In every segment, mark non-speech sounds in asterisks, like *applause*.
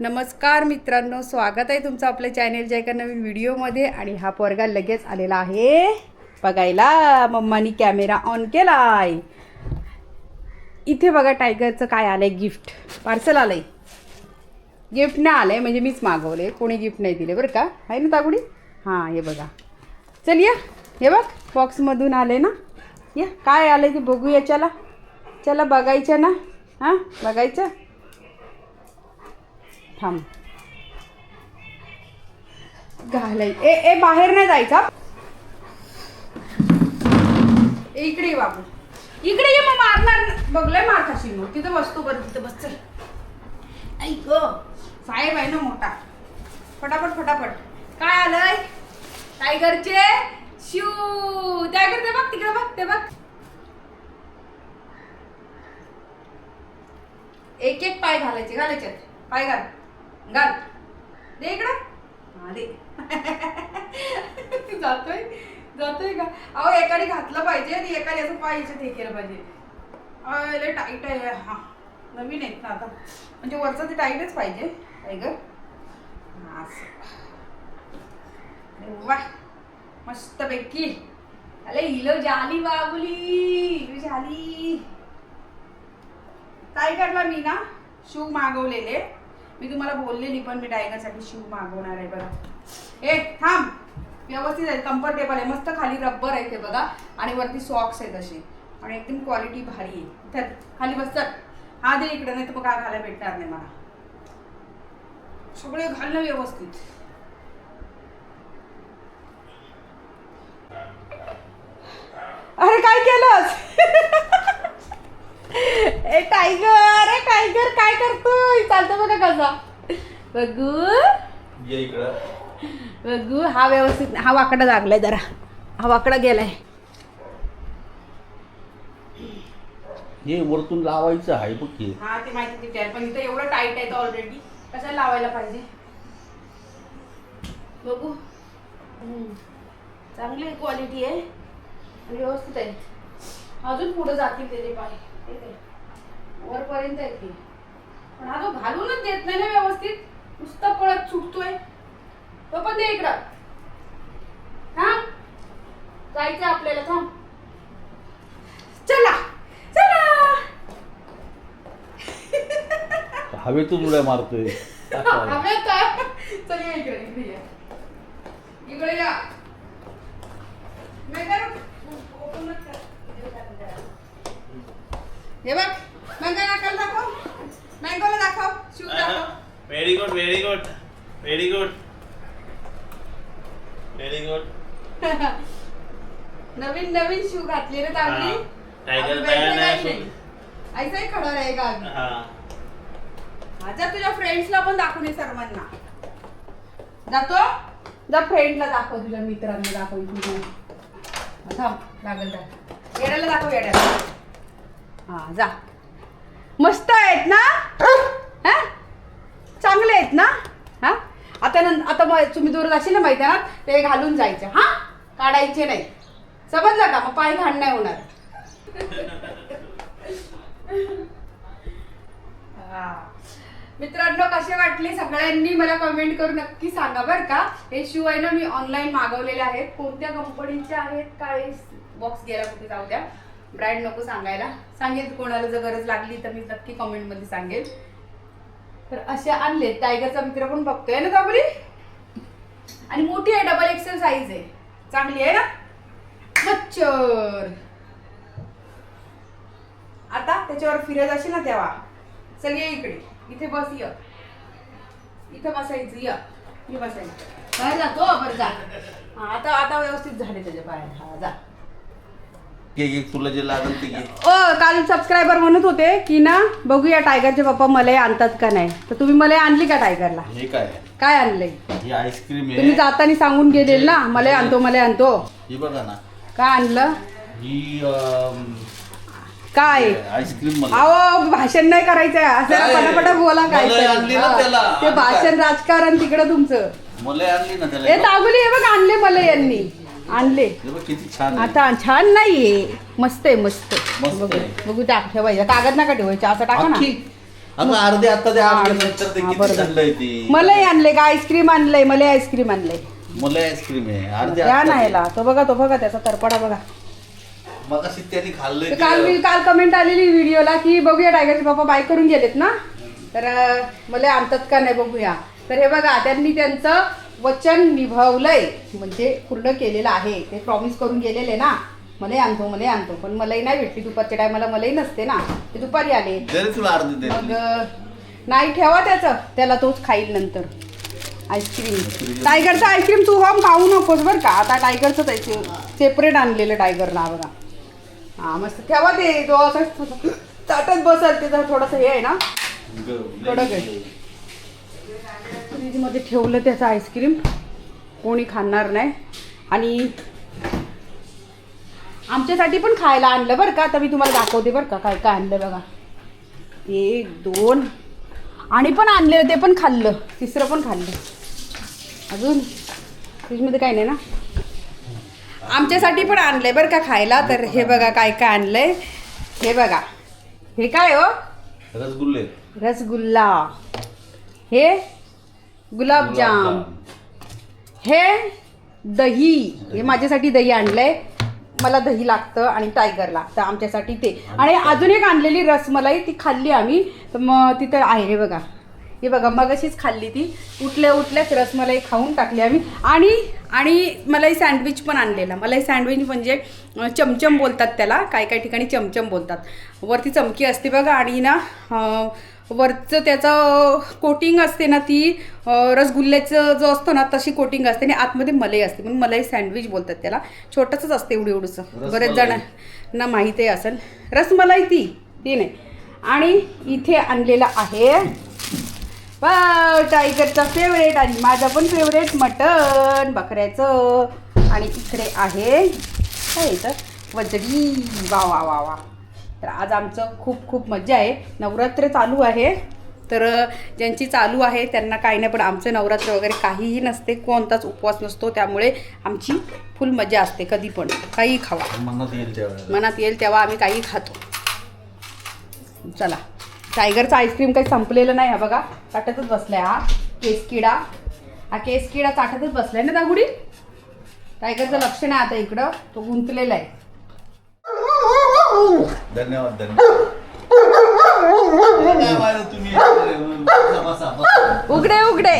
नमस्कार मित्रांनो स्वागत आहे तुमचं आपल्या चॅनेलच्या एका नवीन व्हिडिओमध्ये आणि हा पोरगा लगेच आलेला आहे. बघायला मम्मानी कॅमेरा ऑन केला आहे इथे बघा टायगरचं काय आलंय गिफ्ट पार्सल आलंय. गिफ्ट नाही आलंय म्हणजे मीच मागवले कोणी गिफ्ट नाही दिले बरं का? आहे ना तागुडी? हां हे बघा. चल या. हे बघ बॉक्समधून आले ना? या. काय आलंय ते बघूया चला. चला बघायचं ना? हां बघायचं? थांब. घालाय. ए ए बाहेर नाही जायचा इकडे ये बाबू. इकडे ये मग मारणार बघलंय मार खाशील मग. तिथं बसतो बरं तिथं बस चल. ऐक साहेब आहे ना मोठा. फटाफट फटाफट. काय आलंय? टायगरचे? शिव. टायगर ते बघ तिकडे बघ ते बघ. एक एक पाय घालायचे घालायचे. पाय घाल. घाल. दे इकडं. हा दे. *laughs* जातोय. जातोय का? अहो एकाने घातलं पाहिजे आणि एकाने असं पाहिजे ते केलं पाहिजे. लय टाईट आहे. हा. नवीन आहेत ना आता. म्हणजे वरचं ते टाईटच पाहिजे. टायगर असं. अरे वा. मस्त पैकी अरे हिलो झाली बाबुली. इलो झाली टायगरला मी ना शू मागवलेले. मी तुम्हाला बोललेली पण मी टायगरसाठी शिव मागवणार आहे बघा. ए थांब. व्यवस्थित आहे कम्फर्टेबल आहे. मस्त खाली रब्बर आहे ते बघा. आणि वरती सॉक्स आहेत असे. आणि एकदम क्वालिटी भारी आहे. त्यात खाली बसतात हा दे इकडे नाही तर मग काय घालायला भेटणार नाही मला. सगळे घालणं व्यवस्थित. अरे काय केलंस? *laughs* ए टायगर ए टायगर काय करतोय? चालतो बघा कसा. बघू. ये इकडं. बघू हा व्यवस्थित हा वाकडा लागलाय जरा. हा वाकडा गेलाय. हे वरतून लावायचं आहे बघ की. हा ते माहिती तिथे आहे पण इथं एवढं टाईट आहे ऑलरेडी कशाला लावायला पाहिजे? बघू. हम्म. चांगली क्वालिटी आहे. आणि व्यवस्थित आहे. अजून पुढे जातील त्याचे पाय? वरपर्यंत आहे ते पण हा तो घालूनच देत नाही ना व्यवस्थित नुसतं पळत सुटतोय तो पण दे इकडं. हा जायचं आपल्याला थांब. चला. चला. हवेतून उड्या मारतोय. *laughs* हवेत आहे. चल या इकडे इकडे या. इकडे या तर open च कर. हे बघ मँगो नाकाला दाखव. मँगोला दाखव शू दाखव. Very good very good very good very good नवीन नवीन शू घातले रे हा. टायगर. ऐसा ही खडा रहेगा अभी हा. माझ्या तुझ्या फ्रेंड्सला पण दाखवून ये सर्वांना. जातो? जा फ्रेंडला दाखव तुझ्या मित्रांना दाखव इथे थांब लागल जा येड्याला दाखव येड्याला. हा जा. मस्त आहेत ना? हा? चांगले आहेत ना? हा? आता नं आता मग तुम्ही दूर जाशील ना माहिती ना ते घालून जायचे. हा? काढायचे नाही. समजलं का? मग पाय घाण नाही होणार. मित्रांनो कसे वाटले सगळ्यांनी मला कमेंट करून नक्की सांगा बरं का? हे शू आहे ना मी ऑनलाईन मागवलेले आहेत. कोणत्या कंपनीचे आहेत? काय? बॉक्स गेला कुठे जाऊ द्या. ब्रँड नको सांगायला. सांगेल कोणाला जर गरज लागली तर मी नक्की कॉमेंटमध्ये सांगेल. तर असे आणले टायगरचा मित्र पण बघतोय ना दाबरी आणि मोठी आहे डबल एक्सेल साईज आहे. चांगली आहे ना? मच्छर. आता त्याच्यावर फिरत असेल ना तेव्हा. चल ये इकडे. इथे बस य. इथं बसायचं य. मी बसायचं. बाहेर जातो बरं जा. आता आता व्यवस्थित झाले त्याच्या बाहेर हा जा. घे घे तुला जे लागेल ते घे. ओ काल सबस्क्रायबर म्हणत होते की ना बघूया टायगरचे पप्पा मलई आणतात का नाही. तर तुम्ही मलई आणली का टायगरला हे काय? आहे? काय आणलंय? ही आईस्क्रीम तुम्ही आहे जाताना सांगून गेलेल ना मलई आणतो मलई आणतो. ही बघा ना. काय आणलं? ही अम, काय? आईस्क्रीम मला अहो भाषण नाही करायचं असं काय? पटापटा बोला काय मला आणली ना त्याला. ते भाषण राजकारण तिकडं तुमचं. मला आणली ना हे त्याला दाबुली हे बघ आणले मला यांनी. आणले. किती छान आहे. आता छान नाहीये. मस्त आहे मस्त. मस्त बघू. आहे. बघू टाक ठेवायचं कागद नका ठेवायचं असं टाका ना. अख्खी. अगं अर्धे आता ते अर्धे नंतर ते हा, किती बरोबर. थंड आहे ते? मलाही आणले का? आईस्क्रीम आणलंय मला आईस्क्रीम आणलंय. मला आईस्क्रीम आहे. अर्धे द्या आता ना ते. बघा तो बघा त्याचा तरपडा बघा. त्यांनी खाल्लंय ते. काल मी काल कमेंट आलेली व्हिडिओला की बघूया टायगरचे पप्पा बाईक करून गेलेत ना? तर अं, मला आणतात का नाही बघूया. तर हे बघा त्यांनी त्यांचं वचन निभावलंय. म्हणजे पूर्ण केलेलं आहे. ते प्रॉमिस करून गेलेले ना. मलाही आणतो मलाही आणतो. पण मलाही नाही भेटली दुपारच्या टायमाला मलाही नसते ना. ते दुपारी आले. मग नाही ठेवा त्याचं. त्याला तोच खाईल नंतर. आईस्क्रीम टायगरचं आईस्क्रीम तू हम खाऊ नकोस बरं का. आता टायगरचंच आहे सेपरेट आणलेलं टायगरला बघा. हा मस्त. ठेवा ते. तो असं ताटत बसल. त्याचा थोडंसं हे आहे ना. कडक आहे. फ्रीजमध्ये ठेवलं त्याचं आईस्क्रीम. कोणी खाणार नाही. आणि आमच्यासाठी पण खायला आणलं बरं का? आता मी तुम्हाला दाखवते बरं का काय काय आणलं बघा. एक दोन. आणि पण आणलेलं ते पण खाल्लं. तिसरं पण खाल्लं. अजून? फ्रीजमध्ये काय नाही ना? आमच्यासाठी पण आणलंय बरं का खायला. तर हे बघा काय काय आणलंय. हे बघा. हे काय हो? रसगुल्ले. रसगुल्ला. हे गुलाबजाम. हे दही हे माझ्यासाठी दही आणलंय. मला दही लागतं आणि टायगर लागतं आमच्यासाठी ते. आणि अजून एक आणलेली रसमलाई ती खाल्ली आम्ही. तर मग तिथं आहे हे बघा. हे बघा मगाशीच खाल्ली ती. उठल्या उठल्याच रसमलाई खाऊन टाकली आम्ही. आणि आणि मलाई सँडविच पण आणलेला. मलाई सँडविच म्हणजे चमचम बोलतात त्याला. काही काही ठिकाणी चमचम बोलतात. वरती चमकी असते बघा. आणि ना वरचं त्याचं कोटिंग असते ना ती रसगुल्ल्याचं जो असतो ना तशी कोटिंग असते आणि आतमध्ये मलाई असते. म्हणून मलाई सँडविच बोलतात त्याला. छोटंसंच असते एवढं एवढंसं. बरेच. जणांना माहिती असेल रसमलाई ती ती नाही. आणि इथे आणलेलं आहे. वाव, टायगरचा फेवरेट आणि माझा पण फेवरेट मटन बकऱ्याचं. आणि इकडे आहे. काय येतं वजडी. वा वा वा वा. तर आज आमचं खूप खूप मजा आहे. नवरात्र चालू आहे. तर ज्यांची चालू आहे त्यांना काही नाही पण आमचं नवरात्र वगैरे काहीही नसते. कोणताच उपवास नसतो. त्यामुळे आमची फुल मजा असते कधी पण. काही खावा. मनात येईल त्यावेळेला मनात येईल तेव्हा आम्ही काही खातो. चला. टायगरचा आईस्क्रीम काही संपलेलं नाही हा बघा. चाटतच बसलाय हा. केस किडा हा केस किडा चाटतच बसलाय ना दागुडी? टायगरचं लक्ष नाही आता इकडं. तो गुंतलेला आहे. धन्यवाद धन्यवाद काय माहिती तुम्ही बसा, बसा, बसा. उघडे उघडे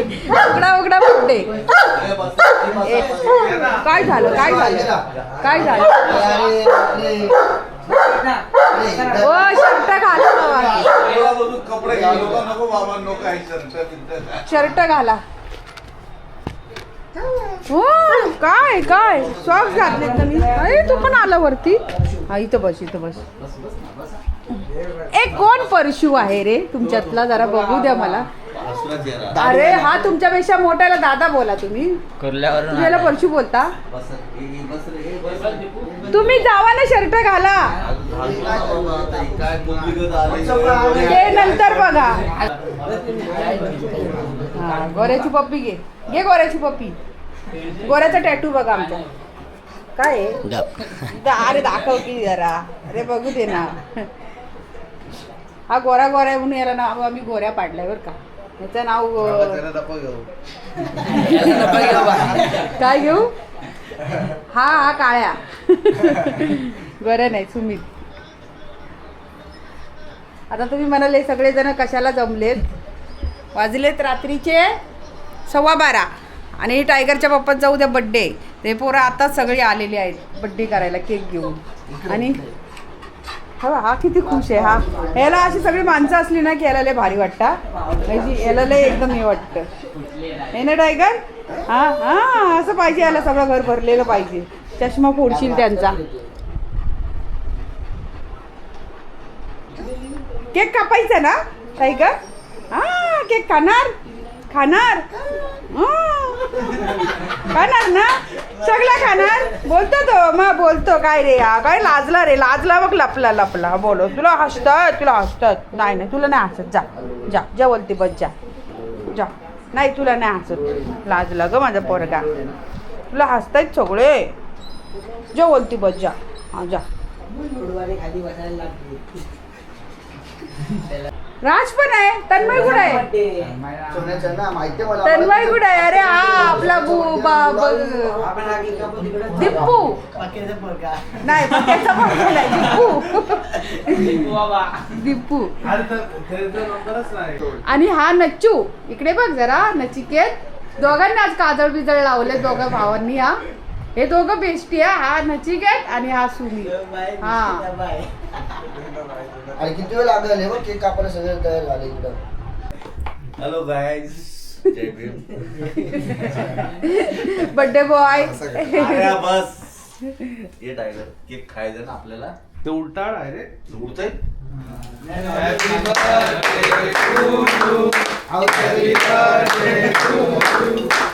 उघडा उघडा उघडे ए, बसा, ए, बसा, ए, बसा. काय झालं काय झालं काय झालं ओ शर्ट घाला बाबा कपडे घालू का नको बाबा नको बिर्ट. शर्ट घाला हो काय काय? सॉक्स घातले अरे तू पण आला वरती. हा इथं बस इथं बस. एक कोण परशू आहे रे? तुमच्यातला जरा बघू द्या मला. अरे हा तुमच्यापेक्षा मोठ्याला दादा बोला तुम्ही. कुर्ल्यावरून तुम्ही याला परशू बोलता? ए, ए, ए. तुम्ही जावा ना शर्ट घाला. ते नंतर बघा. हा, गोऱ्याची पप्पी घे. घे गोऱ्याची पप्पी. गोऱ्याचा टॅटू बघा आमच्या काय? आहे? दा- अरे दाखव की जरा. अरे बघू दे ना. हा गोरा गोरा आहे म्हणून याला नाव आम्ही गोऱ्या पाडलाय बरं का. याचं नाव अं, त्याला घेऊ. काय घेऊ? हा हा काळ्या. गोऱ्या नाही सुमित. आता तुम्ही म्हणाले सगळेजण कशाला जमलेत? वाजलेत रात्रीचे सव्वा बारा. आणि टायगरच्या पप्पात जाऊ द्या बड्डे ते पोरं आताच सगळे आलेले आहेत. बड्डे करायला केक घेऊन. आणि हा हा किती खुश आहे हा. याला अशी सगळी माणसं असली ना की याला लय भारी वाटतं म्हणजे याला लय एकदम हे वाटतं. हे ना टायगर? हा हा असं पाहिजे याला सगळं घर भरलेलं पाहिजे. चष्मा फोडशील त्यांचा. केक कापायचा ना टायगर? हा केक खाणार? खाणार? खाणार ना? सगळं खाणार? बोलतो तो मग बोलतो काय रे हा काय लाजला रे? लाजला बघ लपला लपला. बोलो तुला हसतात तुला हसतात. नाही नाही तुला नाही हसत. जा जा जा बोलते बस जा जा. नाही तुला नाही हसत. लाजला ग माझा पोरगा. तुला हसतायत सगळे. जा बोलती बस जा. हा जा. राज पण आहे तन्मय गुड आहे? सोन्याचं ना माहिती आहे मला तन्मय गुड आहे? अरे हा आपला बु बा- ब- दिप्पू. नाही पक्याचा पोरगा नाही दिप्पू. दिप्पू. आणि हा नच्चू. इकडे बघ जरा नचिकेत. दोघांना आज काजळ बिजळ लावले दोघं भावांनी हा. हे दोघं बेस्टी आहे हा नचिकेत आणि हा सुमी. हा. आणि किती वेळ लागेल? हे बघ केक कापायला सगळं तयार झालं इकडं. Hello Jai Bhim birthday boy अरे बस. ये टायगर केक खायचं ना आपल्याला? ते उलटा आहे रे उडतंय हम्म,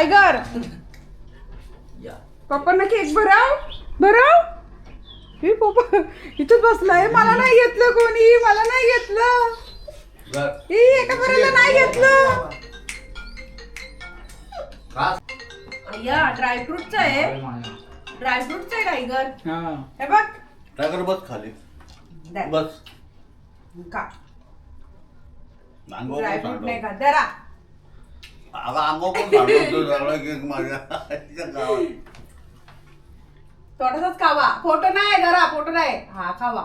टायगर. पप्पांना केक भराव. भराव. हे पप्पा इथंच बसलाय. मला नाही घेतलं कोणी. मला नाही घेतलं. हे एका बऱ्याला नाही घेतलं. या ड्रायफ्रुटचं आहे. ड्रायफ्रुटचं आहे टायगर हे. बघ. टायगर बस खाली. बस. का? ड्रायफ्रूट नाही. का? जरा अगं अंगावर पण सांडवतो सगळं केक माझ्या आईच्या गावात. थोडासाच खावा फोटो नाही जरा फोटो नाही हा खावा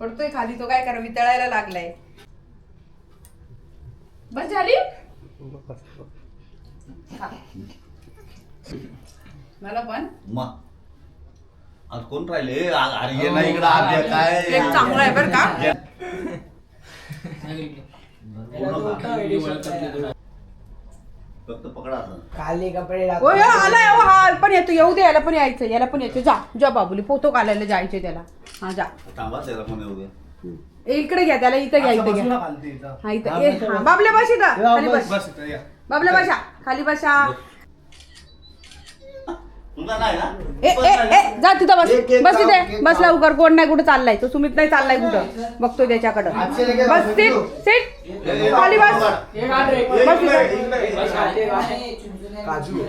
पडतोय खाली तो काय करा वितळायला लागलाय बस झाली खा. मला पण मग आज कोण राहिले आ- अरे ये ना इकडं आद्या काय केक चांगला आहे बरं का पूर्ण खा. फक्त पकडा आता. खाली कपडे ओ यो, हा पण येतो येऊ दे याला पण यायचं याला पण यायचं. जा जा बाबुली फोटो काढायला जायचे त्याला. हा जा. थांबा त्याला पण येऊ दे. ए, इकडे घ्या त्याला इथं घ्या इथं घ्या. हा इथं. ए, हा, बाबल्या बस इथं खाली बस बाबल्या बसा खाली ना ए ए ए जा तिथं बस. बस तिथे केक बस खाऊ. लवकर कोण नाही कुठं चाललाय तो? सुमित नाही चाललाय कुठं? बघतोय त्याच्याकडं. बस बस सीट. सीट. खाली बस. बस तिथं काजू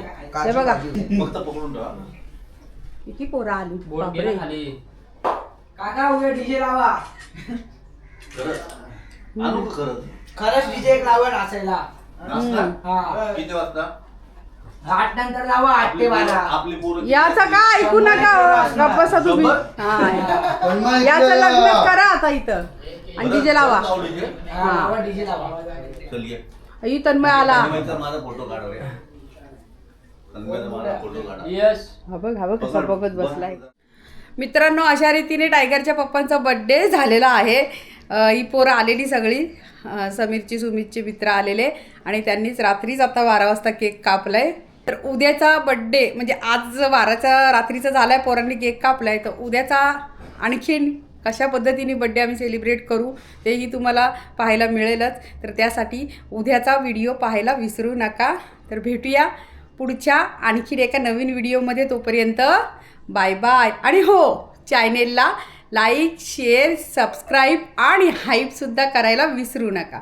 हे बघा. किती पोरं आली बापरे. काका उद्या डीजे लावा. खरंच. डीजे एक लावा नाचायला? हा. किती वाजता? आठ नंतर लावा आठ ते बारा आपली पोरं याचा का ऐकू नका गप्प बसा तुम्ही? हा याचं लग्न. करा आता इथं. आणि डीजे लावा? हा, डीजे लावा चल ये. ही तन्मय आला. तन्मयचा माझा फोटो काढ रे. तन्मयचा माझा फोटो काढा. हा बघ हा बघ कसा पकड. बघत बसलाय. बस. मित्रांनो अशा रीतीने टायगरच्या पप्पांचा बड्डे झालेला आहे. अ, ही पोरं आलेली सगळी. अ, समीरची सुमितचे मित्र आलेले. आणि त्यांनीच रात्रीच आता बारा वाजता केक कापलाय. तर उद्याचा बड्डे म्हणजे आज वाराचा रात्रीचा आहे पोरांनी केक कापलाय तर उद्याचा आणखीन कशा पद्धतीने बड्डे आम्ही सेलिब्रेट करू तेही तुम्हाला पाहायला मिळेलच. तर त्यासाठी उद्याचा व्हिडिओ पाहायला विसरू नका. तर भेटूया पुढच्या आणखीन एका नवीन व्हिडिओमध्ये तोपर्यंत बाय बाय आणि हो चॅनेलला लाईक शेअर सबस्क्राईब आणि हाईपसुद्धा करायला विसरू नका.